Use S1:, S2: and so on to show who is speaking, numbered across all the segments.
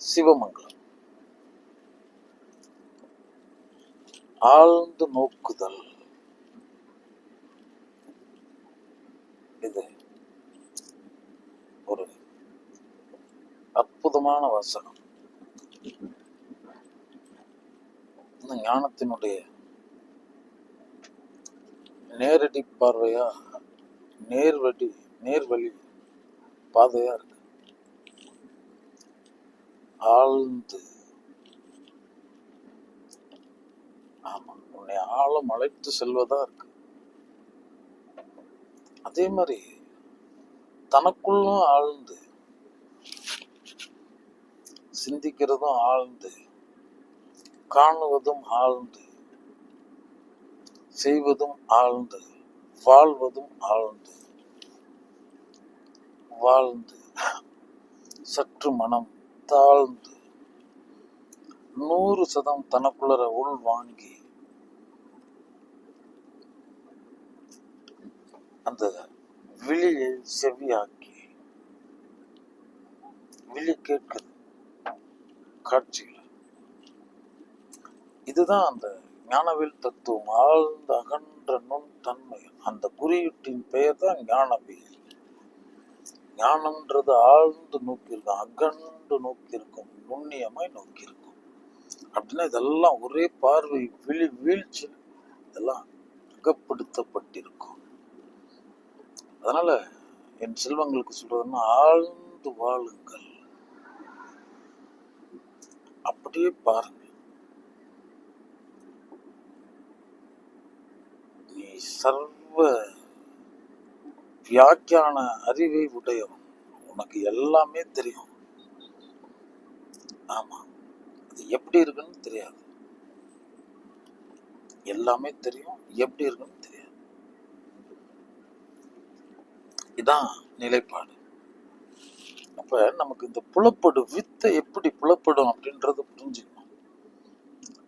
S1: சிவமங்கலம். ஆழ்ந்து நோக்குதல். இது ஒரு அற்புதமான வாசகம் இந்த ஞானத்தினுடைய நேரடி பார்வையா நேர்வடி நேர்வழி பாதையா இருக்கு. ஆழ்ந்து. ஆமா உன்னை ஆழம் அழைத்து செல்வதா இருக்கு. அதே மாதிரி தனக்குள்ளும் ஆழ்ந்து சிந்திக்கிறதும் ஆழ்ந்து காணுவதும் ஆழ்ந்து செய்வதும் ஆழ்ந்து வாழ்வதும் ஆழ்ந்து வாழ்ந்து சற்று மனம் தாழ்ந்து நூறு சதம் தனக்குள்ளர உள் வாங்கி அந்த விழியை செவியாக்கி விழி கேட்குது காட்சிகள். இதுதான் அந்த ஞானவில் தத்துவம். ஆழ்ந்த அகன்ற நுண் தன்மை. அந்த குறியீட்டின் பெயர் தான் ஞானவில். ஞானம்ன்றது ஆழ்ந்து நோக்கி இருக்கும் அகன்று நோக்கி இருக்கும் நுண்ணியமாய் நோக்கி இருக்கும் அப்படின்னா இதெல்லாம் ஒரே பார்வை விழி வீழ்ச்சி இதெல்லாம் அகப்படுத்தப்பட்டிருக்கும். அதனால என் செல்வங்களுக்கு சொல்றதுன்னா ஆழ்ந்து வாழுங்கள். அப்படியே பாருங்க. நீ சர்வ வியாக்கியான அறிவை உடையவன். உனக்கு எல்லாமே தெரியும். ஆமா. அது எப்படி இருக்குன்னு தெரியாது. எல்லாமே தெரியும். எப்படி இருக்குன்னு தெரியாது. இதான் நிலைப்பாடு. அப்ப நமக்கு இந்த புலப்படும் வித்தை எப்படி புலப்படும் அப்படின்றத புரிஞ்சுக்கணும்.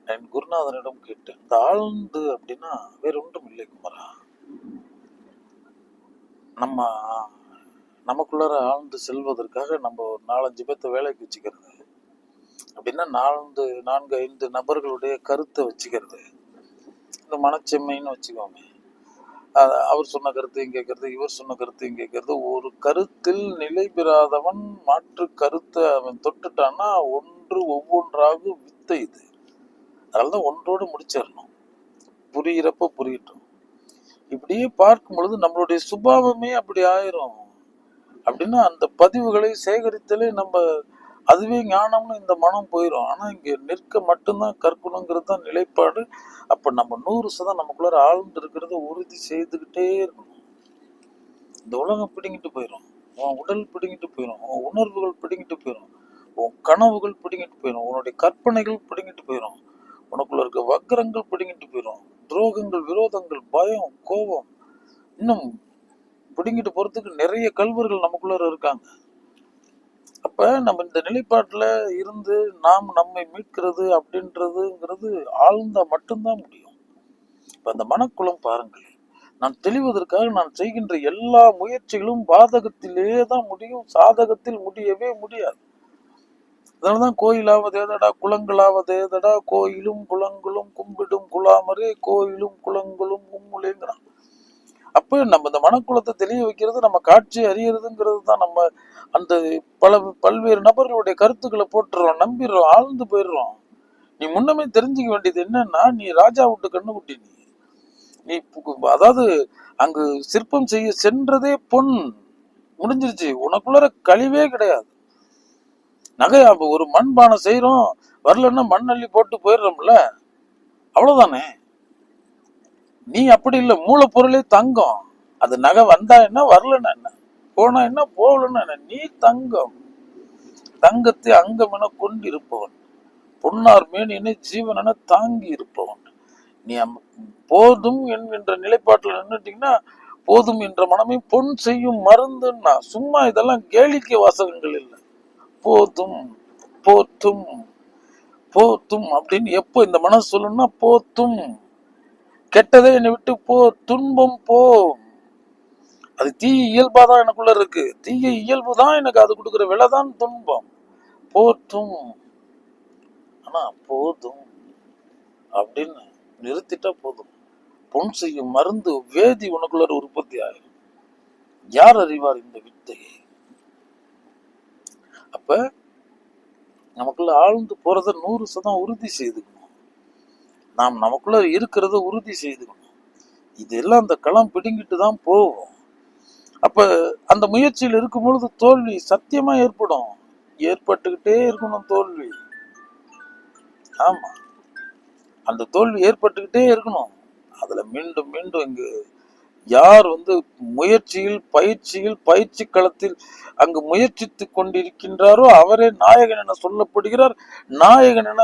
S1: என் குருநாதனிடம் கேட்டேன் இந்த ஆழ்ந்து அப்படின்னா வேற ஒன்றும் இல்லை குமரா. நம்ம நமக்குள்ளார ஆழ்ந்து செல்வதற்காக நம்ம ஒரு நாலஞ்சு பேர்த்த வேலைக்கு வச்சுக்கிறது. அப்படின்னா நான்கு நான்கு ஐந்து நபர்களுடைய கருத்தை வச்சுக்கிறது. இந்த மனச்செம்மைன்னு வச்சுக்கோமே. அவர் சொன்ன கருத்தையும் கேட்கறது இவர் சொன்ன கருத்தையும் கேட்கறது. ஒரு கருத்தில் நிலை பெறாதவன் மாற்று கருத்தை அவன் தொட்டுட்டான்னா ஒன்று ஒவ்வொன்றாக வித்தை இது. அதனாலதான் ஒன்றோடு முடிச்சிடணும். புரியிறப்ப புரியட்டும். இப்படியே பார்க்கும் பொழுது நம்மளுடைய சுபாவமே அப்படி ஆயிரும். அப்படின்னா அந்த பதிவுகளை சேகரித்தலே நம்ம அதுவே ஞானம்னு இந்த மனம் போயிடும் ஆனா இங்க நிற்க மட்டும்தான் கற்கணுங்கிறது தான் நிலைப்பாடு. அப்ப நம்ம நூறு சதம் நமக்குள்ளார ஆழ்ந்து இருக்கிறத உறுதி செய்துக்கிட்டே இருக்கணும். இந்த உலகம் பிடுங்கிட்டு போயிடும் உன் உடல் பிடுங்கிட்டு போயிடும் உன் உணர்வுகள் பிடுங்கிட்டு போயிடும் உன் கனவுகள் பிடுங்கிட்டு போயிடும் உன்னுடைய கற்பனைகள் பிடுங்கிட்டு போயிடும் உனக்குள்ள இருக்க வக்கரங்கள் பிடுங்கிட்டு போயிடும் துரோகங்கள் விரோதங்கள் பயம் கோபம். இன்னும் பிடுங்கிட்டு போறதுக்கு நிறைய கல்வர்கள் நமக்குள்ள இருக்காங்க. அப்ப நம்ம இந்த நிலைப்பாட்டுல இருந்து நாம் நம்மை மீட்கிறது அப்படின்றதுங்கிறது ஆழ்ந்தா மட்டும்தான் முடியும். இப்ப அந்த மனக்குளம் பாருங்களேன். நான் தெளிவதற்காக நான் செய்கின்ற எல்லா முயற்சிகளும் பாதகத்திலே தான் முடியும். சாதகத்தில் முடியவே முடியாது. அதனாலதான் கோயிலாவது எதடா குளங்களாவது ஏதடா கோயிலும் குளங்களும் கும்பிடும் குழாமரே கோயிலும் குளங்களும் கும்முலேங்கிறான். அப்ப நம்ம இந்த மனக்குளத்தை தெளிய வைக்கிறது நம்ம காட்சி அறியறதுங்கிறது தான் நம்ம அந்த பல பல்வேறு நபர்களுடைய கருத்துக்களை போட்டுறோம் நம்பிடுறோம் ஆழ்ந்து போயிடுறோம். நீ முன்னமே தெரிஞ்சுக்க வேண்டியது என்னன்னா நீ ராஜா விட்டு கண்ணு குட்டி நீ. நீ அதாவது அங்கு சிற்பம் செய்ய சென்றதே பொன். முடிஞ்சிருச்சு. உனக்குள்ளார கழிவே கிடையாது. நகை ஒரு மண்பானை செய்கிறோம் வரலன்னா மண் அள்ளி போட்டு போயிடுறோம்ல. அவ்வளோதானே நீ அப்படி இல்லை மூலப்பொருளே தங்கம். அது நகை வந்தா என்ன வரலன்னா என்ன? போனா என்ன போகலன்னா என்ன? நீ தங்கம். தங்கத்தை அங்கம் என கொண்டு இருப்பவன் பொன்னார் மேனியனை ஜீவன் என தாங்கி இருப்பவன். நீ அம்- போதும் என்கின்ற நிலைப்பாட்டில் நின்றுட்டீங்கன்னா போதும் என்ற மனமே பொன் செய்யும் மருந்துன்னா. சும்மா இதெல்லாம் கேளிக்கை வாசகங்கள் இல்லை. போதும் போத்தும் போத்தும் அப்படின்னு எப்போ இந்த மனசு சொல்லணும்னா போத்தும். கெட்டதே என்னை விட்டு போ துன்பம் போ. அது தீய இயல்பா தான் எனக்குள்ள இருக்கு. தீய இயல்பு தான் எனக்கு அது கொடுக்குற விலை தான் துன்பம். போற்றும் ஆனா போதும் அப்படின்னு நிறுத்திட்டா போதும். பொன் செய்யும் மருந்து வேதி உனக்குள்ள உற்பத்தி ஆகும் யார் அறிவார் இந்த வித்தையை? அப்ப நமக்குள்ள ஆழ்ந்து போகிறத நூறு சதம் உறுதி செய்துக்கணும். நாம் நமக்குள்ள இருக்கிறத உறுதி செய்துக்கணும். இதெல்லாம் அந்த களம் பிடுங்கிட்டு தான் போவோம் அப்ப அந்த முயற்சியில் இருக்கும் பொழுது தோல்வி சத்தியமா ஏற்படும். ஏற்பட்டுக்கிட்டே இருக்கணும் தோல்வி. ஆமாம் அந்த தோல்வி ஏற்பட்டுக்கிட்டே இருக்கணும். அதுல மீண்டும் மீண்டும் இங்கு யார் வந்து முயற்சியில் பயிற்சியில் பயிற்சி களத்தில் அங்கு முயற்சித்து கொண்டிருக்கின்றாரோ அவரே நாயகன் என சொல்லப்படுகிறார். நாயகன் என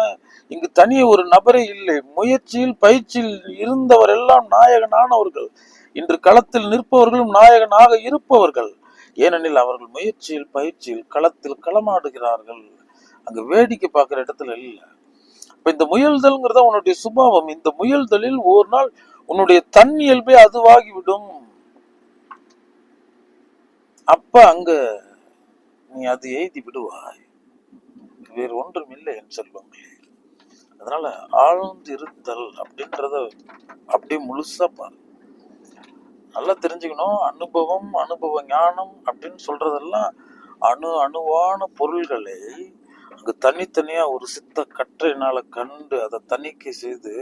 S1: இங்கு தனிய ஒரு நபரே இல்லை. முயற்சியில் பயிற்சியில் இருந்தவர் எல்லாம் நாயகனானவர்கள். இன்று களத்தில் நிற்பவர்களும் நாயகனாக இருப்பவர்கள். ஏனெனில் அவர்கள் முயற்சியில் பயிற்சியில் களத்தில் களமாடுகிறார்கள். அங்கு வேடிக்கை பார்க்குற இடத்துல இல்லை. இப்ப இந்த முயல்தல்ங்கிறத உன்னுடைய சுபாவம். இந்த முயல்தலில் ஒரு நாள் உன்னுடைய தன் இயல்பே அதுவாகிவிடும். அப்ப அங்க நீ அது எய்தி விடுவாய். வேறு ஒன்றும் இல்லை என் செல்வங்களே. அதனால ஆழ்ந்து இருத்தல் அப்படின்றத அப்படியே முழுசா பாரு. நல்லா தெரிஞ்சுக்கணும். அனுபவம் அனுபவ ஞானம் அப்படின்னு சொல்றதெல்லாம் அணு அணுவான பொருள்களை. அங்கு தனித்தனியா ஒரு சித்த கற்றையினால கண்டு அதை தணிக்கை செய்து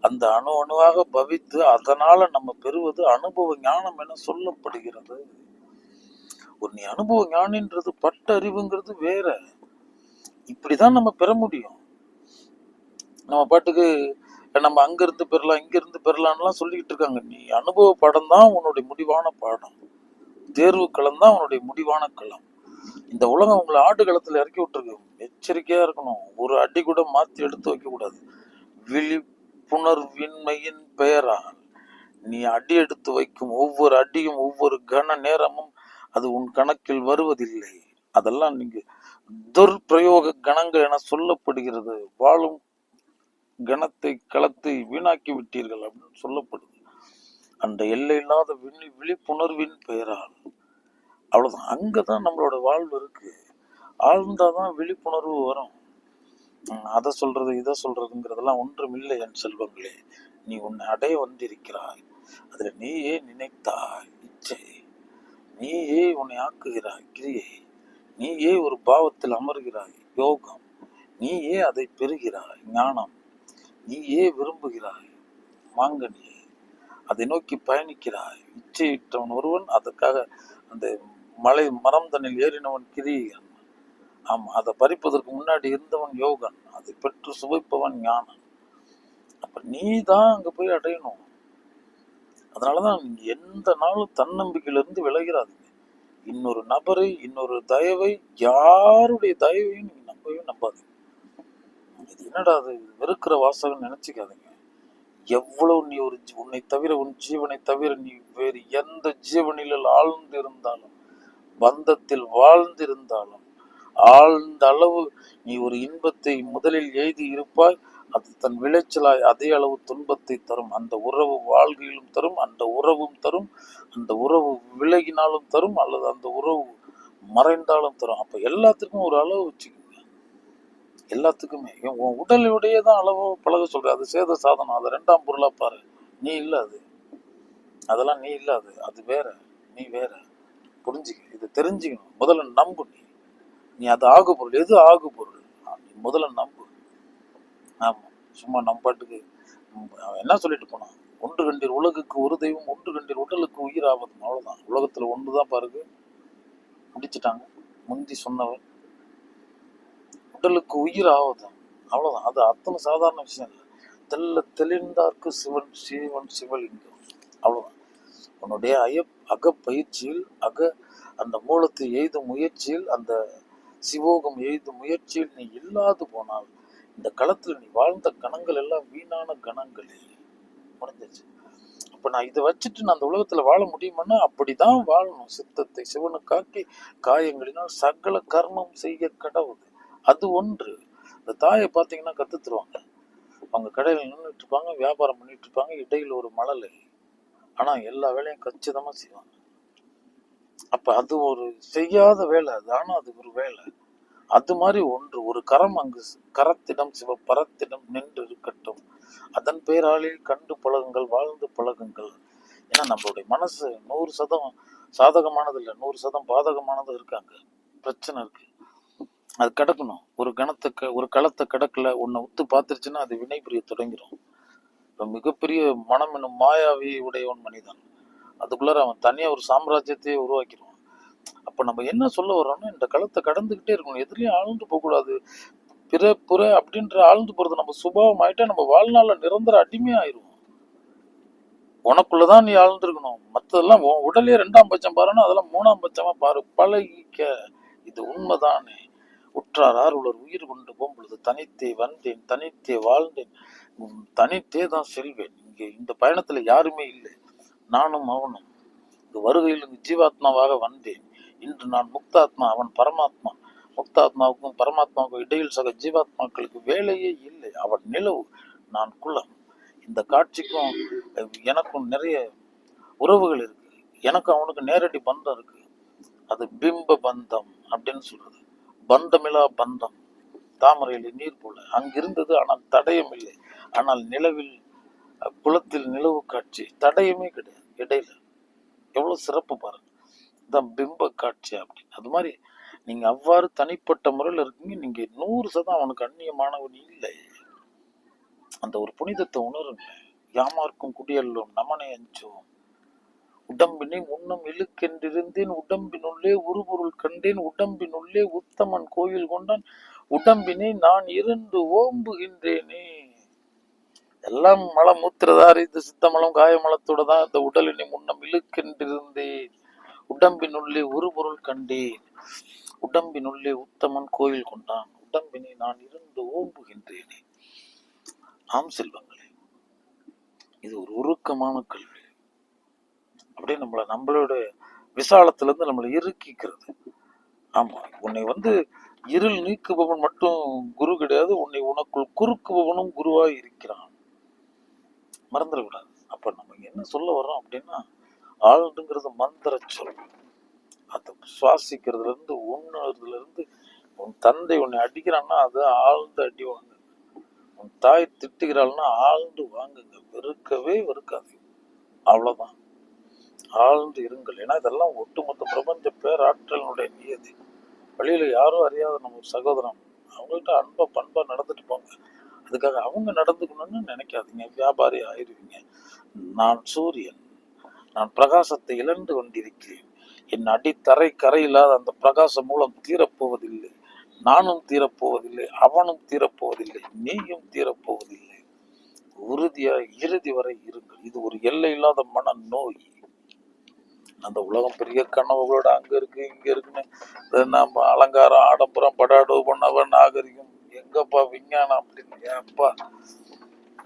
S1: அந்த அணு அணுவாக பவித்து அதனால நம்ம பெறுவது அனுபவ ஞானம் என சொல்லப்படுகிறது. ஒரு நீ அனுபவ ஞானின்றது பட்ட அறிவுங்கிறது வேற. இப்படிதான் நம்ம பெற முடியும். நம்ம பாட்டுக்கு நம்ம அங்கிருந்து பெறலாம் இங்கிருந்து பெறலாம்லாம் சொல்லிக்கிட்டு இருக்காங்க. நீ அனுபவ பாடம் தான் உன்னுடைய முடிவான பாடம். தேர்வு களம் தான் உன்னுடைய முடிவான களம். இந்த உலகம் உங்களை ஆடு களத்துல இறக்கி விட்டுருக்கு. எச்சரிக்கையாக இருக்கணும். ஒரு அடி கூட மாற்றி எடுத்து வைக்கக்கூடாது விழிப்புணர்வின்மையின் பெயரால். நீ அடி எடுத்து வைக்கும் ஒவ்வொரு அடியும் ஒவ்வொரு கன நேரமும் அது உன் கணக்கில் வருவதில்லை. அதெல்லாம் நீங்கள் துர்பிரயோக கணங்கள் என சொல்லப்படுகிறது. வாழும் கணத்தை களத்தை வீணாக்கி விட்டீர்கள் அப்படின்னு சொல்லப்படுது. அந்த எல்லையில்லாத விழி விழிப்புணர்வின் பெயரால். அவ்வளோதான் அங்கே தான் நம்மளோட வாழ்வு இருக்குது ஆழ்ந்தால் தான் விழிப்புணர்வு வரும். அதை சொல்றது இதை சொல்றதுங்கிறதெல்லாம் ஒன்றும் இல்லை என் செல்வங்களே. நீ உன்னை அடைய வந்திருக்கிறாய். அதில் நீயே நினைத்தாய் இச்சை நீயே உன்னை ஆக்குகிறாய் கிரியை. நீயே ஒரு பாவத்தில் அமர்கிறாய் யோகம். நீயே அதை பெறுகிறாய் ஞானம். நீயே விரும்புகிறாய் மாங்கனியை. அதை நோக்கி பயணிக்கிறாய் இச்சையிட்டவன் ஒருவன். அதற்காக அந்த மலை மரம் தன்னில் ஏறினவன் கிரியன் ஆமாம் அதை பறிப்பதற்கு முன்னாடி இருந்தவன் யோகன் அதை பெற்று சுவைப்பவன் ஞானன். அப்ப நீ தான் அங்கே போய் அடையணும். அதனாலதான் தான் எந்த நாளும் தன்னம்பிக்கையிலிருந்து விலகிறாதீங்க. இன்னொரு நபரை இன்னொரு தயவை யாருடைய தயவையும் நீங்க நம்பவே நம்பாதீங்க. இது என்னடா அது? வெறுக்கிற வாசகம் நினைச்சுக்காதீங்க. எவ்வளவு நீ ஒரு உன்னை தவிர உன் ஜீவனை தவிர நீ வேறு எந்த ஜீவனில் ஆழ்ந்து இருந்தாலும் பந்தத்தில் வாழ்ந்திருந்தாலும் ஆழ்ந்த அளவு நீ ஒரு இன்பத்தை முதலில் எய்தி இருப்பாய் அது தன் விளைச்சலாய் அதே அளவு துன்பத்தை தரும். அந்த உறவு வாழ்கையிலும் தரும் அந்த உறவும் தரும் அந்த உறவு விலகினாலும் தரும் அல்லது அந்த உறவு மறைந்தாலும் தரும். அப்போ எல்லாத்துக்கும் ஒரு அளவு வச்சுக்கோங்க. எல்லாத்துக்குமே. உன் உடலுடைய தான் அளவு பழக சொல்ற அது சேத சாதனம். அது ரெண்டாம் பொருளாக பாரு. நீ இல்லை அது. அதெல்லாம் நீ இல்லாது அது. அது வேற. நீ வேற. புரிஞ்சுக்க. இதை தெரிஞ்சுக்கணும். முதல்ல நம்பு நீ நீ அது ஆகு பொருள். எது ஆகு பொருள்? நீ முதல்ல நம்பு. ஆமாம் சும்மா நம்பாட்டுக்கு என்ன சொல்லிட்டு போனான்? ஒன்று கண்டீர் உலகுக்கு ஒரு தெய்வம் ஒன்று கண்டீர் உடலுக்கு உயிர் ஆவதும். அவ்வளவுதான். உலகத்துல தான் பாருங்க. முடிச்சிட்டாங்க. முந்தி சொன்னவன். உடலுக்கு உயிர் ஆவதும். அவ்வளவுதான். அது அத்தனை சாதாரண விஷயம் இல்லை. தெல்ல தெளிந்தார்க்கு சிவன் சிவன் சிவலிங்கம். அவ்வளவுதான். உன்னுடைய அய அகப்பயிற்சியில் அக அந்த மூலத்தை எய்தும் முயற்சியில் அந்த சிவோகம் எய்தும் முயற்சியில் நீ இல்லாது போனால் இந்த களத்தில் நீ வாழ்ந்த கணங்கள் எல்லாம் வீணான கணங்களே முடிஞ்சிச்சு அப்ப நான் இதை வச்சுட்டு நான் அந்த உலகத்துல வாழ முடியுமான்னா அப்படிதான் வாழணும். சித்தத்தை சிவனுக்காக்கி காயங்களினால் சகல கர்மம் செய்ய கடவுள். அது ஒன்று. இந்த தாயை பார்த்தீங்கன்னா கத்து தருவாங்க அவங்க கடையில் நின்றுட்டு இருப்பாங்க வியாபாரம் பண்ணிட்டு இருப்பாங்க இடையில ஒரு மழலை. ஆனா எல்லா வேலையும் கச்சிதமா செய்வாங்க. அப்ப அது ஒரு செய்யாத வேலை அது அது ஒரு வேலை. அது மாதிரி ஒன்று ஒரு கரம் அங்கு கரத்திடம் சிவ பரத்திடம் நின்று இருக்கட்டும். அதன் பெயராலே கண்டு பழகுங்கள் வாழ்ந்து பழகுங்கள். ஏன்னா நம்மளுடைய மனசு நூறு சதம் சாதகமானது இல்லை நூறு சதம் பாதகமானது இருக்காங்க. பிரச்சனை இருக்கு. அது கிடக்கணும். ஒரு கணத்தை ஒரு களத்தை கிடக்கல உன்னை உத்து பார்த்துருச்சுன்னா அது வினை புரிய தொடங்கிடும் இப்போ மிகப்பெரிய மனம் என்னும் மாயாவி உடையவன் மனிதன். அதுக்குள்ளார அவன் தனியாக ஒரு சாம்ராஜ்யத்தையே உருவாக்கிடுவான். அப்போ நம்ம என்ன சொல்ல வர்றோம்னா இந்த களத்தை கடந்துக்கிட்டே இருக்கணும். எதுலயும் ஆழ்ந்து போகக்கூடாது. பிற புற அப்படின்ற ஆழ்ந்து போகிறது நம்ம சுபாவம் ஆகிட்டா நம்ம வாழ்நாளில் நிரந்தர அடிமையா ஆயிடுவோம் உனக்குள்ளதான் நீ ஆழ்ந்துருக்கணும். மற்றதெல்லாம் உடலே ரெண்டாம் பட்சம் பாருன்னா அதெல்லாம் மூணாம் பட்சமாக பாரு. பழகிக்க. இது உண்மைதானே. உற்றார் ஆர்வலர் உயிர் கொண்டு போகும்பொழுது தனித்தே வந்தேன் தனித்தே வாழ்ந்தேன். தனித்தே தான் செல்வேன். இங்கே இந்த பயணத்தில் யாருமே இல்லை. நானும் அவனும் இந்த வருகையில் ஜீவாத்மாவாக வந்தேன். இன்று நான் முக்தாத்மா அவன் பரமாத்மா. முக்தாத்மாவுக்கும் பரமாத்மாவுக்கும் இடையில் சக ஜீவாத்மாக்களுக்கு வேலையே இல்லை. அவன் நிலவு நான் குலம். இந்த காட்சிக்கும் எனக்கும் நிறைய உறவுகள் இருக்கு. எனக்கு அவனுக்கு நேரடி பந்தம் இருக்கு. அது பிம்ப பந்தம் அப்படின்னு சொல்றது. பந்தமிலா பந்தம். தாமரையில் நீர் போல. அங்கிருந்தது ஆனால் தடயம் இல்லை ஆனால் நிலவில் குளத்தில் நிலவு காட்சி தடையுமே கிடையாது இடையில. எவ்வளவு சிறப்பு பாருங்க. இதான் பிம்ப காட்சி அப்படின்னு அது மாதிரி நீங்க அவ்வாறு தனிப்பட்ட முறையில் இருக்கீங்க நீங்க நூறு சதம் அவனுக்கு அந்நியமானவன் இல்லை. அந்த ஒரு புனிதத்தை உணருங்க. யாமார்க்கும் குடியல்லும் நமனை அஞ்சோம் உடம்பினை முன்னும் இழுக்கென்றிருந்தேன் உடம்பினுள்ளே உருபொருள் கண்டேன் உடம்பினுள்ளே உத்தமன் கோயில் கொண்டான் உடம்பினை நான் இருந்து ஓம்புகின்றேனே. எல்லாம் மலம் மூத்திரதாரி இந்த சித்தமலம் காயமலத்தோட தான் இந்த உடலினை முன்னம் இழுக்கென்றிருந்தேன். உடம்பினுள்ளே ஒரு பொருள் கண்டேன். உடம்பினுள்ளே உத்தமன் கோயில் கொண்டான். உடம்பினை நான் இருந்து ஓம்புகின்றேனே. ஆம் செல்வங்களே இது ஒரு உருக்கமான கல்வி. அப்படியே நம்மள நம்மளோட விசாலத்துல இருந்து நம்மளை இறுக்கிக்கிறது. ஆமா உன்னை வந்து இருள் நீக்குபவன் மட்டும் குரு கிடையாது உன்னை உனக்குள் குறுக்குபவனும் குருவாய் இருக்கிறான். மறந்துடக்கூடாது. அப்போ நம்ம என்ன சொல்ல வர்றோம் அப்படின்னா ஆழ்ந்துங்கிறது மந்திர சொல். அதை சுவாசிக்கிறதுலேருந்து உண்ணுறதுலேருந்து உன் தந்தை உன்னை அடிக்கிறான்னா அது ஆழ்ந்து அடி வாங்குங்க உன் தாய் திட்டுகிறாள்னா ஆழ்ந்து வாங்குங்க. வெறுக்கவே வெறுக்காது அவ்வளோதான் ஆழ்ந்து இருங்கள். ஏன்னா இதெல்லாம் ஒட்டுமொத்த பிரபஞ்ச பேராற்றலினுடைய நியதி. வழியில் யாரும் அறியாத நம்ம சகோதரம் சகோதரன். அவங்கள்ட்ட அன்பை பண்பாக நடந்துட்டு போங்க. அதுக்காக அவங்க நடந்துக்கணும்னு நினைக்காதீங்க. வியாபாரி ஆயிடுவீங்க நான் சூரியன். நான் பிரகாசத்தை இழந்து கொண்டிருக்கிறேன். என் அடித்தரை கரையில்லாத அந்த பிரகாசம் மூலம் தீரப்போவதில்லை. நானும் தீரப்போவதில்லை. அவனும் தீரப்போவதில்லை. நீயும் தீரப்போவதில்லை. உறுதியாக இறுதி வரை இருங்கள். இது ஒரு எல்லை இல்லாத மன நோய் அந்த உலகம் பெரிய கனவுகளோட அங்க இருக்கு இங்க இருக்குன்னு. நம்ம அலங்காரம் ஆடம்பரம் படாடோ பண்ணவன் நாகரிகம் எங்கப்பா விஞ்ஞானம் அப்படின்னு ஏப்பா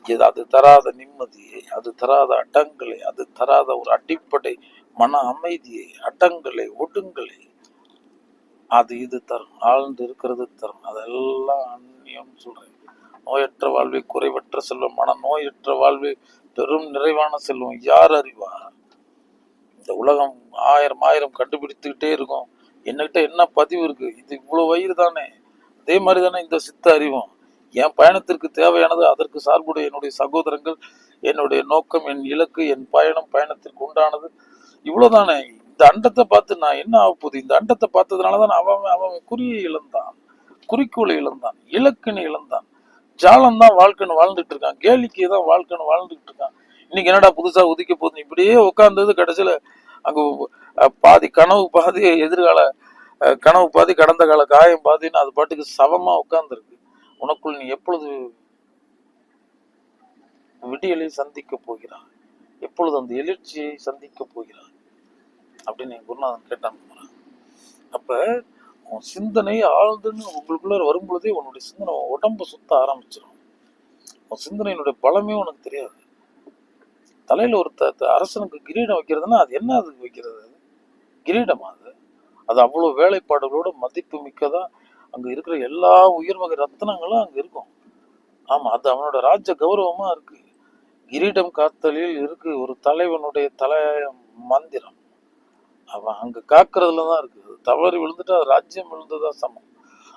S1: இது அது தராத நிம்மதியை அது தராத அட்டங்களை அது தராத ஒரு அடிப்படை மன அமைதியை அட்டங்களை ஒடுங்களை. அது இது தரும் ஆழ்ந்து இருக்கிறது தரும். அதெல்லாம் அந்நியம் சொல்றேன். நோயற்ற வாழ்வை குறைவற்ற செல்வம் மன நோயற்ற வாழ்வை பெரும் நிறைவான செல்வம். யார் அறிவார் இந்த உலகம் ஆயிரம் ஆயிரம் கண்டுபிடித்துக்கிட்டே இருக்கும். என்னகிட்ட என்ன பதிவு இருக்கு? இது இவ்வளவு வயிறு தானே? அதே மாதிரி தானே இந்த சித்த அறிவும். என் பயணத்திற்கு தேவையானது அதற்கு சார்புடைய என்னுடைய சகோதரங்கள் என்னுடைய நோக்கம் என் இலக்கு என் பயணம் பயணத்திற்கு உண்டானது. இவ்வளவுதானே. இந்த அண்டத்தை பார்த்து நான் என்ன ஆக போகுது? இந்த அண்டத்தை பார்த்ததுனால தான் அவன் அவன் குறியை இழந்தான். குறிக்கோளை இழந்தான். இலக்குன்னு இழந்தான். ஜாலம் தான் வாழ்க்கைன்னு வாழ்ந்துட்டு இருக்கான். கேலிக்கு தான் வாழ்க்கைன்னு வாழ்ந்துட்டு இருக்கான். இன்னைக்கு என்னடா புதுசா உதிக்க போகுது இப்படியே உட்காந்தது கடைசியில அங்க பாதி கனவு பாதி எதிர்கால கனவு பாதி கடந்த கால காயம் பாதின்னு அது பாட்டுக்கு சவமா உட்கார்ந்துருக்கு. உனக்குள் நீ எப்பொழுது விடியலை சந்திக்க போகிறாய்? எப்பொழுது அந்த எழுச்சியை சந்திக்க போகிறாய்? அப்படின்னு என் குருநாதன் கேட்டான் குமரா. அப்ப உன் சிந்தனை ஆழ்ந்துன்னு உங்களுக்குள்ள வரும்பொழுதே உன்னுடைய சிந்தனை உடம்பு சுத்த ஆரம்பிச்சிடும் உன் சிந்தனையினுடைய பலமே உனக்கு தெரியாது. தலையில ஒரு அரசனுக்கு கிரீடம் வைக்கிறதுன்னா அது என்ன அதுக்கு வைக்கிறது? கிரீடமா அது? அது அவ்வளோ வேலைப்பாடுகளோட மதிப்பு மிக்கதாக அங்கே இருக்கிற எல்லா உயர்வகை ரத்தனங்களும் அங்கே இருக்கும். ஆமாம் அது அவனோட ராஜ்ய கௌரவமாக இருக்குது கிரீடம் காத்தலில் இருக்கு ஒரு தலைவனுடைய தலை மந்திரம். அவன் அங்கே காக்கிறதுல தான் இருக்குது தவறி விழுந்துட்டா அது ராஜ்யம் விழுந்ததா சமம்.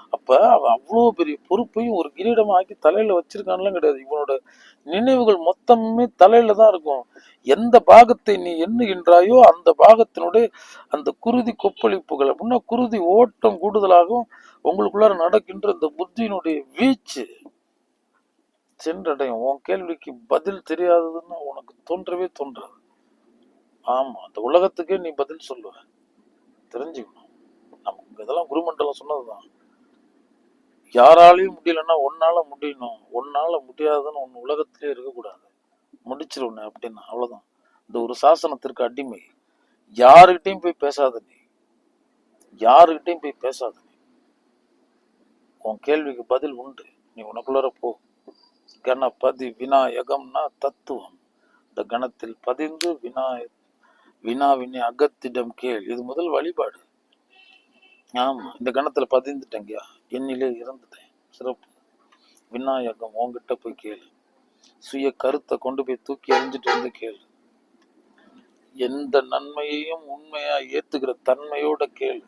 S1: அப்போ அவன் அவ்வளோ பெரிய பொறுப்பையும் ஒரு கிரீடமாக ஆக்கி தலையில் வச்சிருக்கான்லாம் கிடையாது. இவனோட நினைவுகள் மொத்தமே தலையில தான் இருக்கும். எந்த பாகத்தை நீ எண்ணுகின்றாயோ அந்த பாகத்தினுடைய அந்த குருதி கொப்பளிப்புகள் அப்படின்னா குருதி ஓட்டம் கூடுதலாகவும் உங்களுக்குள்ளார நடக்கின்ற இந்த புத்தியினுடைய வீச்சு சென்றடையும். உன் கேள்விக்கு பதில் தெரியாததுன்னு உனக்கு தோன்றவே தோன்றாது. ஆமா அந்த உலகத்துக்கே நீ பதில் சொல்லுவ. தெரிஞ்சுக்கணும். நமக்கு இதெல்லாம் குருமண்டலம் சொன்னதுதான். யாராலையும் முடியலன்னா ஒன்னால முடியணும். ஒன்னால முடியாதுன்னு ஒன்னு உலகத்திலே இருக்கக்கூடாது. முடிச்சிருவனே அப்படின்னு அவ்வளவுதான். இந்த ஒரு சாசனத்திற்கு அடிமை. யாருக்கிட்டையும் போய் பேசாத நீ. யாருக்கிட்டையும் போய் பேசாத நீ. உன் கேள்விக்கு பதில் உண்டு. நீ உனக்குள்ளார போ. கணபதி விநாயகம்னா தத்துவம். இந்த கணத்தில் பதிந்து விநாய வினாவினை அகத்திடம் கேள். இது முதல் வழிபாடு. ஆமா இந்த கணத்துல பதிந்துட்டேங்கய்யா. என்னிலே இறந்துட்டேன் சிறப்பு. விநாயகம் உன்கிட்ட போய் கேளு. சுய கருத்தை கொண்டு போய் தூக்கி எறிஞ்சிட்டு வந்து கேளு. எந்த நன்மையையும் உண்மையா ஏத்துக்கிற தன்மையோட கேளு.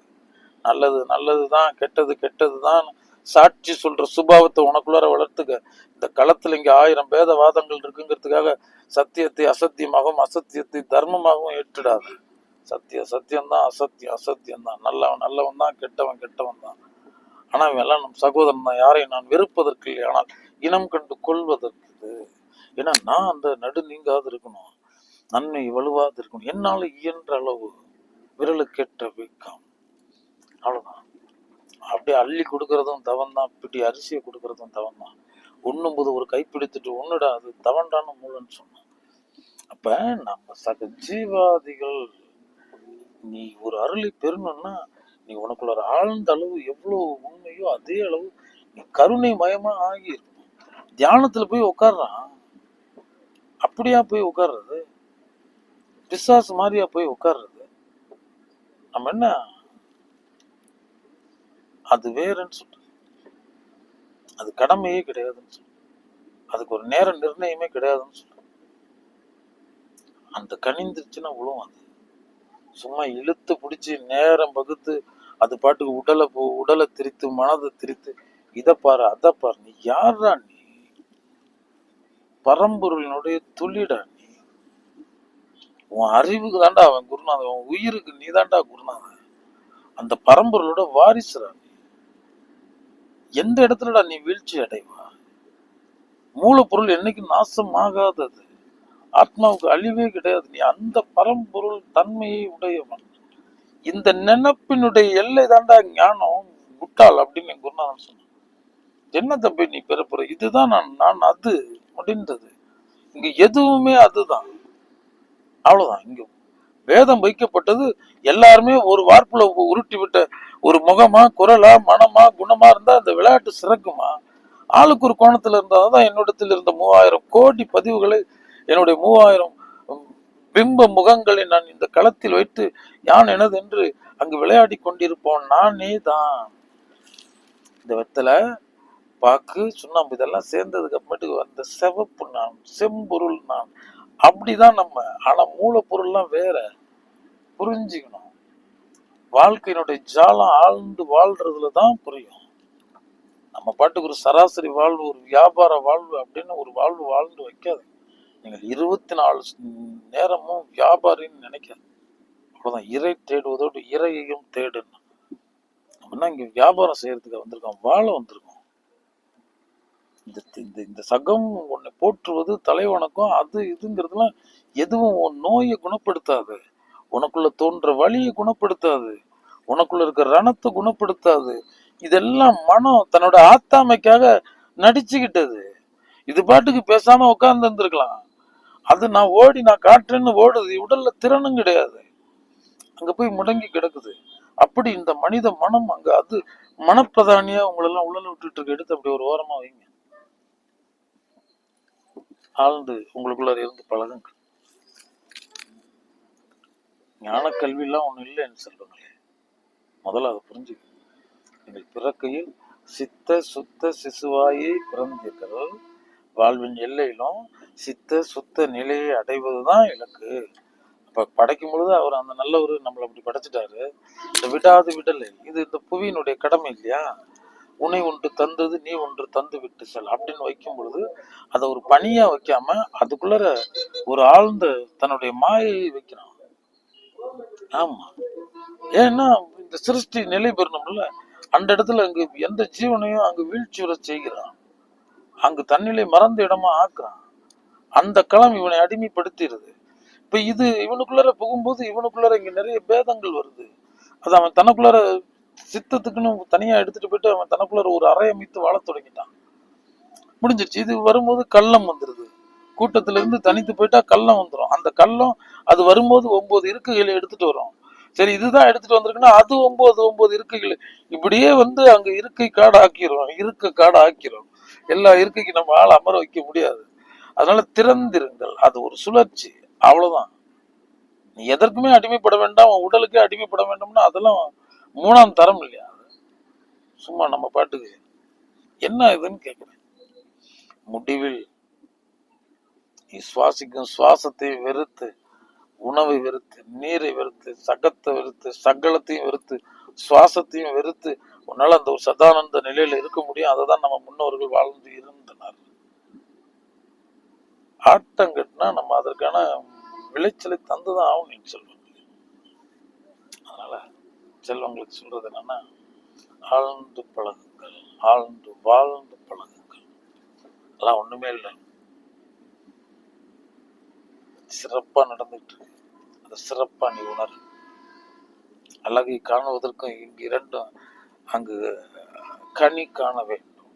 S1: நல்லது நல்லதுதான் கெட்டது கெட்டதுதான். சாட்சி சொல்ற சுபாவத்தை உனக்குள்ளார வளர்த்துக்க. இந்த களத்துல இங்க ஆயிரம் பேதவாதங்கள் இருக்குங்கிறதுக்காக சத்தியத்தை அசத்தியமாகவும் அசத்தியத்தை தர்மமாகவும் ஏற்றிடாது. சத்தியம் சத்தியம்தான் அசத்தியம் அசத்தியம் தான் நல்லவன் நல்லவன் தான் கெட்டவன் கெட்டவன் தான் ஆனால் எல்லாம் நம் சகோதரன் தான். யாரையும் நான் வெறுப்பதற்கு இல்லை ஆனால் இனம் கண்டு கொள்வதற்கு ஏன்னா நான் அந்த நடு நீங்காது இருக்கணும். நன்மை வலுவாது இருக்கணும். என்னால் இயன்ற அளவு விரலுக்கேற்ற வீக்கம். அவ்வளோதான் அப்படியே அள்ளி கொடுக்கறதும் தவன் தான் பிடி அரிசியை கொடுக்கறதும் தவன் தான் உண்ணும் போது ஒரு கைப்பிடித்துட்டு ஒன்றுடா அது தவண்டான மூலன்னு சொன்னான். அப்போ நம்ம சக ஜீவாதிகள் நீ ஒரு அருளை பெறணும்னா நீ உனக்குள்ள ஒரு ஆழ்ந்த அளவு எவ்வளவு உண்மையோ அதே அளவு நீ கருணை மயமா ஆகி இருக்கணும் தியானத்துல போய் உட்கார்றான் அப்படியா போய் உட்கார்றது பிசாஸ் மாதிரியா போய் உட்கார்றது நம்ம என்ன? அது வேறன்னு சொல்றோம் அது கடமையே கிடையாதுன்னு சொல்றோம் அதுக்கு ஒரு நேர நிர்ணயமே கிடையாதுன்னு சொல்றோம் அந்த கணிந்துருச்சுன்னா விழும் அது. சும்மா இழுத்து பிடிச்சி நேரம் வகுத்து அது பாட்டுக்கு உடலை போ உடலை திரித்து மனதை திரித்து இதை பாரு அதை பாரு நீ யாரா நீ? பரம்பொருளினுடைய துள்ளிடா நீ? உன் அறிவுக்கு தாண்டா அவன் குருநாதன் உன் உயிருக்கு நீ தாண்டா குருநாதன். அந்த பரம்பொருளோட வாரிசுடா நீ. எந்த இடத்துலடா நீ வீழ்ச்சி அடைவா? மூலப்பொருள் என்னைக்கு நாசம் ஆகாதது ஆத்மாவுக்கு அழிவே கிடையாது. நீ அந்த பரம்பொருள் தன்மையை உடையவன். இந்த நினைப்பினுடைய எல்லை தாண்டா ஞானம் முட்டாள் அப்படின்னு குருநாதன் சொன்னான். என்னத்தை போய் நீ பெற. இதுதான் நான் நான் அது முடிந்தது. இங்க எதுவுமே அதுதான். அவ்வளவுதான். இங்க வேதம் வைக்கப்பட்டது எல்லாருமே ஒரு வார்ப்புல உருட்டி விட்ட ஒரு முகமா குரலா மனமா குணமா இருந்தா அந்த விளையாட்டு சிறக்குமா? ஆளுக்கு ஒரு கோணத்துல இருந்தால்தான் என்னிடத்தில் இருந்த மூவாயிரம் கோடி பதிவுகளை என்னுடைய மூவாயிரம் பிம்ப முகங்களை நான் இந்த களத்தில் வைத்து யான் எனது என்று அங்கு விளையாடி கொண்டிருப்போம். நானே தான். இந்த வெத்தலை பாக்கு சுண்ணாம்பு இதெல்லாம் சேர்ந்ததுக்கு அப்புறமேட்டுக்கு அந்த சிவப்பு நான் செம்பொருள் நான். அப்படிதான் நம்ம ஆனா மூலப்பொருள்லாம் வேற. புரிஞ்சுக்கணும். வாழ்க்கையினுடைய ஜாலம் ஆழ்ந்து வாழ்றதுல தான் புரியும். நம்ம பாட்டுக்கு ஒரு சராசரி வாழ்வு ஒரு வியாபார வாழ்வு அப்படின்னு ஒரு வாழ்வு வாழ்ந்து வைக்காது நீங்கள் இருபத்தி நாலு நேரமும் வியாபாரின்னு நினைக்காது அவ்வளவுதான். இறை தேடுவதோடு இறையையும் தேடுன்னு. அப்படின்னா இங்க வியாபாரம் செய்யறதுக்கு வந்திருக்கோம்? வாழ வந்திருக்கோம். இந்த இந்த இந்த சகம் உன்னை போற்றுவது தலைவணக்கம் அது இதுங்கிறதுலாம் எதுவும் உன் நோயை குணப்படுத்தாது. உனக்குள்ள தோன்ற வழியை குணப்படுத்தாது. உனக்குள்ள இருக்கிற ரணத்தை குணப்படுத்தாது. இதெல்லாம் மனம் தன்னோட ஆத்தாமைக்காக நடிச்சுக்கிட்டது. இது பாட்டுக்கு பேசாம உட்கார்ந்து இருந்திருக்கலாம் அது நான் ஓடி நான் காட்டுறேன்னு ஓடுது உடல்ல திறனும் கிடையாது. அங்க போய் முடங்கி கிடக்குது. அப்படி இந்த மனித மனம் அங்க அது மனப்பிரதானியா உங்களெல்லாம் உள்ள விட்டுட்டு இருக்க எடுத்து அப்படி ஒரு ஓரமா வைங்க. ஆழ்ந்து உங்களுக்குள்ள இருந்து பழகுங்க ஞான கல்வியெல்லாம் ஒண்ணு இல்லைன்னு சொல்லுங்களே. முதல்ல அதை புரிஞ்சுக்க நீங்கள் பிறக்கையில் சித்த சுத்த சிசுவாயை பிறந்தீர்கள் வாழ்வின் எல்லையிலும் சித்த சுத்த நிலையை அடைவதுதான் இலக்கு. அப்ப படைக்கும் பொழுது அவர் அந்த நல்லவர் நம்மளை அப்படி படைச்சிட்டாரு. இந்த விடாது விடலை. இது இந்த புவியினுடைய கடமை இல்லையா? உனை ஒன்று தந்தது நீ ஒன்று தந்து விட்டு செல் அப்படின்னு வைக்கும் பொழுது அதை ஒரு பணியா வைக்காம அதுக்குள்ளார ஒரு ஆழ்ந்த தன்னுடைய மாயை வைக்கிறான். ஆமா. ஏன்னா இந்த சிருஷ்டி நிலை பெறணும்ல. அந்த இடத்துல அங்கு எந்த ஜீவனையும் அங்கு வீழ்ச்சி வர செய்கிறான். அங்கு தன்னிலை மறந்த இடமா ஆக்குறான். அந்த களம் இவனை அடிமைப்படுத்திடுது. இப்ப இது இவனுக்குள்ளார புகும்போது இவனுக்குள்ளார இங்க நிறைய பேதங்கள் வருது. அது அவன் தனக்குள்ளார சித்தத்துக்குன்னு தனியா எடுத்துட்டு போயிட்டு அவன் தனக்குள்ளார ஒரு அறை அமைத்து வாழத் தொடங்கிட்டான். முடிஞ்சிருச்சு. இது வரும்போது கள்ளம் வந்துருது. கூட்டத்துல இருந்து தனித்து போயிட்டா கள்ளம் வந்துடும் அந்த கள்ளம் அது வரும்போது ஒன்பது இருக்கைகளை எடுத்துட்டு வரும். சரி இதுதான் எடுத்துட்டு வந்திருக்குன்னா அது ஒன்பது ஒன்பது இருக்கைகள் இப்படியே வந்து அங்க இருக்கை காடு ஆக்கிரும் இருக்க காடு ஆக்கிரும் எல்லா இருக்கைக்கு நம்ம ஆள் அமர வைக்க முடியாது. அதனால திறந்திருங்கள். அது ஒரு சுழற்சி. அவ்வளவுதான். நீ எதற்குமே அடிமைப்பட வேண்டாம். உன் உடலுக்கே அடிமைப்பட வேண்டும்னா அதெல்லாம் மூணாம் தரம் இல்லையா அது? சும்மா நம்ம பாட்டுக்கு. என்ன இதுன்னு கேட்குறேன் முடிவில் நீ சுவாசிக்கும் சுவாசத்தை வெறுத்து உணவை வெறுத்து நீரை வெறுத்து சகத்தை வெறுத்து சகலத்தையும் வெறுத்து சுவாசத்தையும் வெறுத்து உன்னால அந்த ஒரு சதானந்த நிலையில இருக்க முடியும். அதை தான் நம்ம முன்னோர்கள் வாழ்ந்து இருந்தனர். ஆட்டம் கட்டினா நம்ம அதற்கான விளைச்சலை தந்துதான் ஆகும் நீங்க சொல்லுவாங்க அதனால செல்வங்களுக்கு சொல்றது என்னன்னா ஆழ்ந்து பழகுங்கள் ஆழ்ந்து வாழ்ந்து பழகுங்கள். அதெல்லாம் ஒண்ணுமே இல்லை. சிறப்பா நடந்துட்டு இருக்கு. அதை சிறப்பா நீ உணர். அழகை காணுவதற்கும் இங்கு இரண்டும் அங்கு கனி காண வேண்டும்.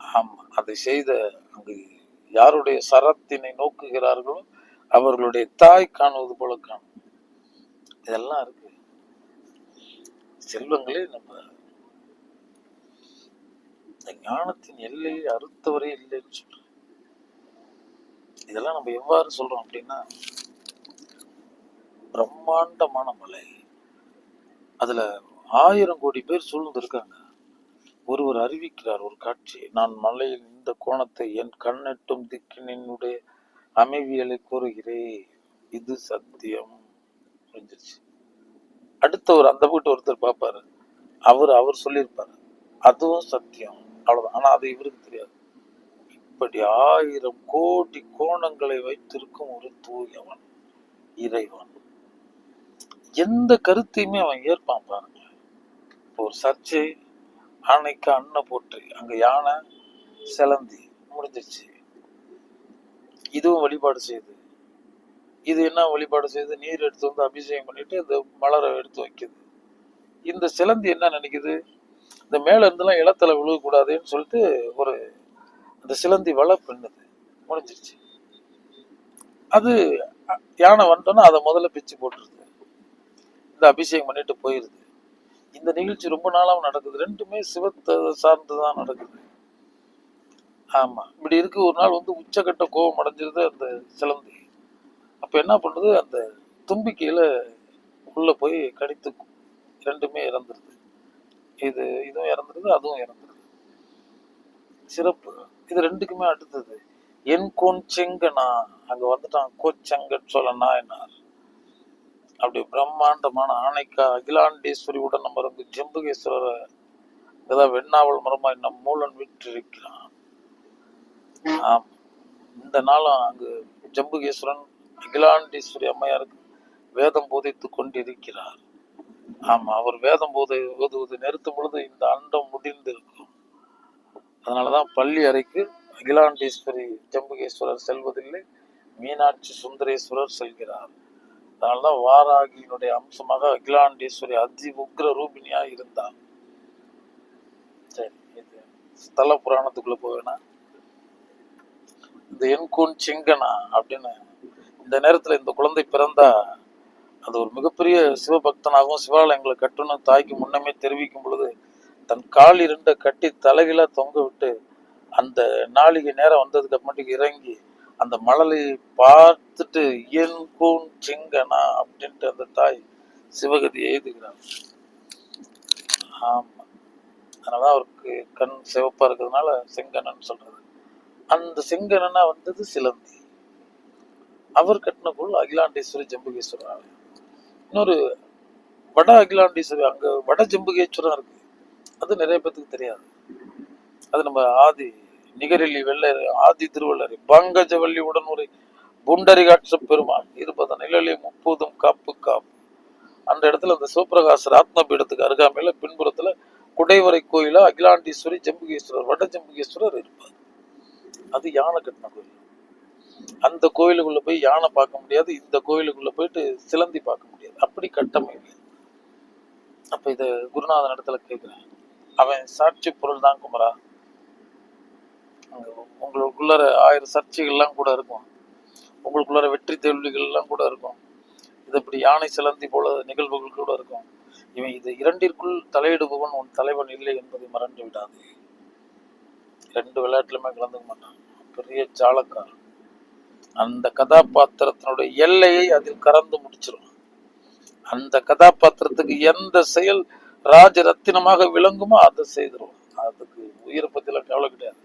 S1: ஆமா அதை செய்த அங்கு யாருடைய சரத்தினை நோக்குகிறார்களோ அவர்களுடைய தாய் காணுவது போல காணும். இதெல்லாம் இருக்கு. செல்வங்களே நம்ம இந்த ஞானத்தின் எல்லையை அறுத்தவரே இல்லைன்னு சொல்றோம் இதெல்லாம் நம்ம எவ்வாறு சொல்றோம் அப்படின்னா பிரம்மாண்டமான மலை. அதுல ஆயிரம் கோடி பேர் சூழ்ந்திருக்காங்க. ஒருவர் அறிவிக்கிறார் ஒரு காட்சி. நான் மலையில் இந்த கோணத்தை என் கண்ணெட்டும் திக்கினுடைய அமைவியலை கூறுகிறேன் இது சத்தியம். புரிஞ்சிருச்சு. அடுத்தவர் அந்த வீட்டு ஒருத்தர் பார்ப்பாரு. அவர் அவர் சொல்லியிருப்பாரு. அதுவும் சத்தியம். அவ்வளோதான் ஆனால் அது இவருக்கு தெரியாது. இப்படி ஆயிரம் கோடி கோணங்களை வைத்திருக்கும் ஒரு தூயவன் இறைவன். எந்த கருத்தையுமே அவன் ஏற்பான் பாருங்க. இப்போ ஒரு சர்ச்சை ஆனைக்கு அன்னை போட்டு அங்க யானை சிலந்தி முடிஞ்சிருச்சு. இதுவும் வழிபாடு செய்யுது இது என்ன வழிபாடு செய்யுது நீர் எடுத்து வந்து அபிஷேகம் பண்ணிட்டு இந்த மலரை எடுத்து வைக்குது. இந்த சிலந்தி என்ன நினைக்குது? இந்த மேல இருந்துலாம் இளத்துல விழுகக்கூடாதுன்னு சொல்லிட்டு ஒரு அந்த சிலந்தி வலை பின்னுது முடிஞ்சிருச்சு. அது யானை வந்துட்டோன்னா அதை முதல்ல பிச்சு போட்டுருது. இந்த அபிஷேகம் பண்ணிட்டு போயிருது. இந்த நிகழ்ச்சி ரொம்ப நாளாக நடக்குது. ரெண்டுமே சிவத்தை சார்ந்து தான் நடக்குது. ஆமாம் இப்படி இருக்கு ஒரு நாள் வந்து உச்சக்கட்ட கோபம் அடைஞ்சிருது அந்த சிலந்தி. அப்போ என்ன பண்ணுது? அந்த தும்பிக்கையில் உள்ளே போய் கடித்து ரெண்டுமே இறந்துருது. இது இதுவும் இறந்துருது அதுவும் இறந்துருது. சிறப்பு. இது ரெண்டுக்குமே அடுத்தது. என் கோன் செங்கனா அங்கே வந்துட்டான். கோச்செங்கன் சொல்ல நாயனார். அப்படி பிரம்மாண்டமான ஆணைக்கா அகிலாண்டேஸ்வரி உடன் அமர்ந்து ஜம்புகேஸ்வரர் ஏதாவது வெண்ணாவல் மரமாய் நம் மூலன் விற்றிருக்கிறான். ஆம். இந்த நாளும் அங்கு ஜம்புகேஸ்வரன் அகிலாண்டேஸ்வரி அம்மையாருக்கு வேதம் போதித்து கொண்டிருக்கிறார். ஆமா அவர் வேதம் போதை ஓதுவது நிறுத்தும் பொழுது இந்த அண்டம் முடிந்திருக்கும். அதனாலதான் பள்ளி அறைக்கு அகிலாண்டேஸ்வரி ஜம்புகேஸ்வரர் செல்வதில்லை மீனாட்சி சுந்தரேஸ்வரர் செல்கிறார். அதனாலதான் வாராகியினுடைய அம்சமாக அகிலாண்டேஸ்வரி அதி உக்ர ரூபிணியா இருந்தாள் சரி இது ஸ்தல புராணத்துக்குள்ள போவேனா இந்த என்கூன் சிங்கனா அப்படின்னு இந்த நேரத்துல இந்த குழந்தை பிறந்தா அது ஒரு மிகப்பெரிய சிவபக்தனாகவும் சிவாலயங்களை கட்டணும் தாய்க்கு முன்னமே தெரிவிக்கும் பொழுது தன் கால் இருண்ட கட்டி தலைகீழா தொங்க விட்டு அந்த நாளிகை நேரம் வந்ததுக்கு அப்புறமேட்டுக்கு இறங்கி அந்த மழலை பார்த்துட்டு என் கூன் சிங்கனா? அப்படின்ட்டு அந்த தாய் சிவகதி எழுதுகிறார் ஆமாம் அதனால அவருக்கு கண் சிவப்பா இருக்கிறதுனால செங்கனன் சொல்றது. அந்த செங்கனனா வந்தது சிலந்தி. அவர் கட்டினக்குள் அகிலாண்டேஸ்வரி ஜம்புகேஸ்வரர் ஆலயம். இன்னொரு வட அகிலாண்டேஸ்வரி அங்க வட ஜம்புகேஸ்வரம் இருக்கு. அது நிறைய பேத்துக்கு தெரியாது. அது நம்ம ஆதி நிகரிலி வெள்ளர் ஆதி திருவள்ளரி பங்கஜவல்லி உடனுரை புண்டரிகாட்ச பெருமாள் இருபது நிழலி முப்பதும் காப்பு காப்பு. அந்த இடத்துல அந்த சிவபிரகாசர் ஆத்ம பீடத்துக்கு அருகாமையில பின்புறத்துல குடைவரை கோயில அகிலாண்டீஸ்வரி ஜம்புகேஸ்வரர் வட ஜம்புகேஸ்வரர் இருப்பார். அது யானை கட்டின கோயில். அந்த கோயிலுக்குள்ள போய் யானை பார்க்க முடியாது இந்த கோயிலுக்குள்ள போயிட்டு சிலந்தி பார்க்க முடியாது. அப்படி கட்டமைப்பு அப்ப இத குருநாதன் இடத்துல கேட்கிறேன். அவன் சாட்சி பொருள் தான் குமரா. உங்களுக்குள்ளார ஆயிரம் சர்ச்சைகள்லாம் கூட இருக்கும். உங்களுக்குள்ளார வெற்றி தோல்விகள்லாம் கூட இருக்கும். இது இப்படி யானை சிலந்தி போல நிகழ்வுகள் கூட இருக்கும். இவன் இது இரண்டிற்குள் தலையிடுபவன் உன் தலைவன் இல்லை என்பதை மறந்து விடாது. ரெண்டு விளையாட்டுலயுமே கலந்துக்க மாட்டான். பெரிய சாலக்கார் அந்த கதாபாத்திரத்தினுடைய எல்லையை அதில் கறந்து முடிச்சிடும் அந்த கதாபாத்திரத்துக்கு எந்த செயல் ராஜ ரத்தினமாக விளங்குமோ அதை செய்திருவோம் அதுக்கு உயிரை பத்திலாம் கவலை கிடையாது.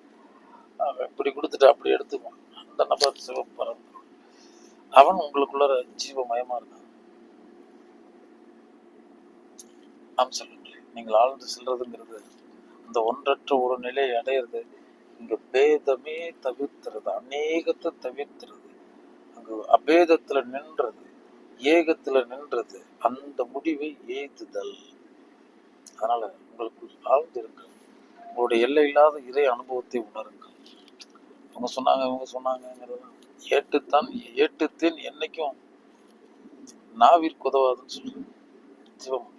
S1: அவன் இப்படி கொடுத்துட்டு அப்படி எடுத்துக்குவான். அந்த நபர் சிவப்பு பறந்து அவன் உங்களுக்குள்ள ஜீவமயமா இருக்கான். நாம் சொல்லுங்களேன் நீங்கள் ஆழ்ந்து செல்றதுங்கிறது அந்த ஒன்றற்ற ஒரு நிலையை அடையிறது. இங்க பேதமே தவிர்த்துறது அநேகத்தை தவிர்த்துறது அங்கு அபேதத்துல நின்றது ஏகத்துல நின்றது அந்த முடிவை எய்துதல் அதனால உங்களுக்கு ஆழ்ந்து ஆழ்ந்திருங்கள். உங்களுடைய எல்லை இல்லாத இறை அனுபவத்தை உணருங்கள். அவங்க சொன்னாங்க இவங்க சொன்னாங்கிறதெல்லாம் ஏட்டுத்தான் ஏட்டுத்தேன் என்னைக்கும் நாவிற்கு உதவாதுன்னு சொல்லு சிவம்